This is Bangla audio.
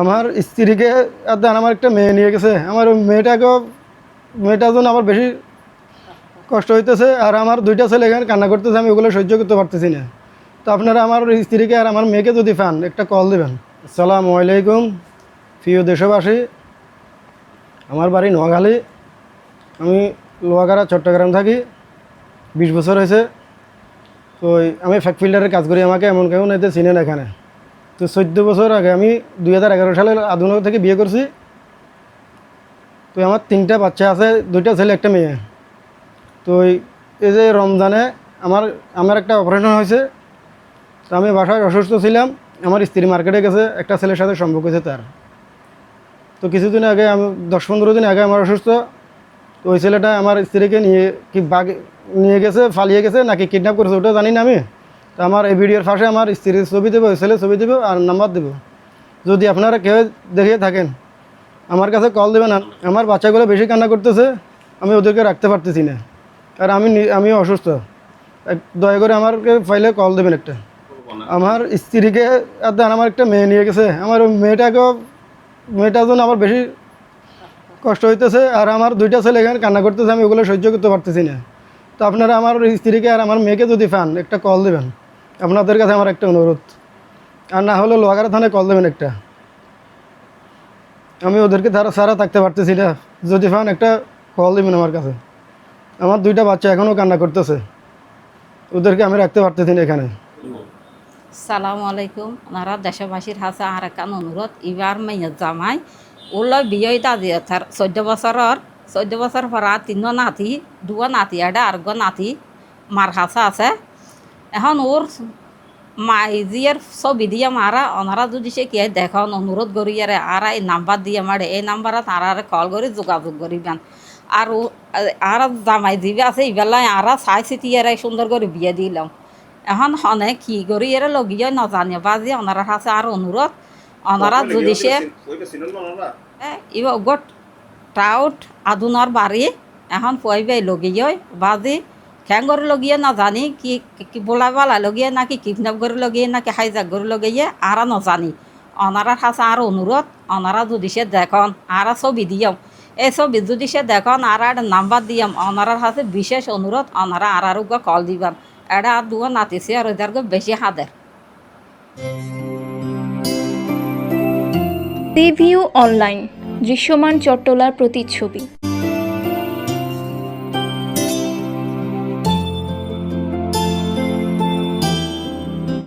আমার স্ত্রীকে দেন, আমার একটা মেয়ে নিয়ে গেছে। আমার ওই মেয়েটাকেও মেয়েটার জন্য আমার বেশি কষ্ট হইতেছে, আর আমার দুইটা ছেলে এখানে কান্না করতেছে, আমি ওগুলো সহ্য করতে পারতেছি না। তো আপনারা আমার স্ত্রীকে আর আমার মেয়েকে যদি পান, একটা কল দেবেন। আসসালামু আলাইকুম, প্রিয় দেশবাসী। আমার বাড়ি নোয়াখালী। আমি লোহাগাড়া, চট্টগ্রাম থাকি। বিশ বছর হয়েছে। তো আমি ফ্যাক ফিল্টারের কাজ করি, আমাকে এমন কেউ নাইতে চিনেন এখানে। তো চোদ্দ বছর আগে আমি দুই হাজার এগারো সালে আধুনিক থেকে বিয়ে করছি। তো আমার তিনটা বাচ্চা আছে, দুইটা ছেলে, একটা মেয়ে। তো এই- যে রমজানে আমার আমার একটা অপারেশন হয়েছে। তো আমি বাসায় অসুস্থ ছিলাম, আমার স্ত্রী মার্কেটে গেছে, একটা ছেলের সাথে সম্পর্ক হয়েছে তার। তো কিছুদিন আগে আমি দশ পনেরো দিন আগে আমার অসুস্থ। তো ওই ছেলেটা আমার স্ত্রীকে নিয়ে কি বাগ নিয়ে গেছে, ফালিয়ে গেছে, নাকি কিডন্যাপ করেছে, ওটা জানি না আমি। তো আমার এই ভিডিওর পাশে আমার স্ত্রীর ছবি দেবো, ছেলের ছবি দেবো আর নাম্বার দেবো। যদি আপনারা কেউ দেখিয়ে থাকেন, আমার কাছে কল দেবেন আমার বাচ্চাগুলো বেশি কান্না করতেছে, আমি ওদেরকে রাখতে পারতেছি না। আর আমি আমিও অসুস্থ। দয়া করে আমাকে ফাইলে কল দেবেন একটা। আমার স্ত্রীকে আর দেন, আমার একটা মেয়ে নিয়ে গেছে। আমার ওই মেয়েটাকেও, মেয়েটার জন্য আমার বেশি কষ্ট হইতেছে আর আমার দুইটা ছেলে এখানে কান্না করতেছে, আমি ওগুলো সহ্য করতে পারতেছি না। তো আপনারা আমার স্ত্রীকে আর আমার মেয়েকে যদি পান, একটা কল দেবেন। আপনাদের কাছে আমার একটা অনুরোধ। আর না হলে লোহাগাড়া থানায় কল দেবেন একটা। আমি ওদেরকে তারা সারা থাকতে পারতেছি না। যদি পান একটা কল দেবেন আমার কাছে। আমার দুইটা বাচ্চা এখনও কান্না করতেছে। ওদেরকে আমি রাখতে পারতেছি না এখানে। সালামু আলাইকুম। ওনারা দেশবাসীর হাসে আর একান অনুরোধ। এবার মেয়ের জামাই ওলাই বিয়ে দাদি থার চোদ্দ বছৰৰ চৈধ্য বছর পৰা তিন নাতি, দুয়া নাতি এটা আর্গ নাতি মার হাসা আছে। এখন ওর মাইজিয়ার ছবি দিয়ে মারা ওনারা যদি সে কে দেখন অনুরোধ করি আরে আর এই নাম্বার দিয়ে মারে এই নাম্বারত আর আর কল করে যোগাযোগ করিবেন আর ও- আর জামাই দিবে আছে ইবেলায় আর চাই চিতি এরাই সুন্দর করে বিয়ে দিলাম এখন হনে কি করি এরা লগিয়ে নজানে বাজি ওনারা কাছে আর অনুরোধ ওনারা যদি সে ইবা গোট টাউট আদুনার বাড়ি এখন পুয়াইবে লগিয়ে বাজি খ্যাং করে লগিয়ে নাজানি, কি কি বোলাই বালা লগিয়ে নাকি কিডন্যাপ করে লগিয়ে নাকি হাইজাক করে লগিয়ে আর নজানি। ওনারা কাছে আর অনুরোধ ওনারা যদি সে দেখন আর ছবি দিয়াম। এই ছবি যদি সে দেখন আর একটা নাম্বার দিয়াম ওনারার কাছে বিশেষ অনুরোধ ওনারা আর আর কল দিবেন এটা আর দুয়া নাতিছে আর ওদের বেশি হাদের রিভিউ অনলাইন, দৃশ্যমান চট্টলার প্রতিচ্ছবি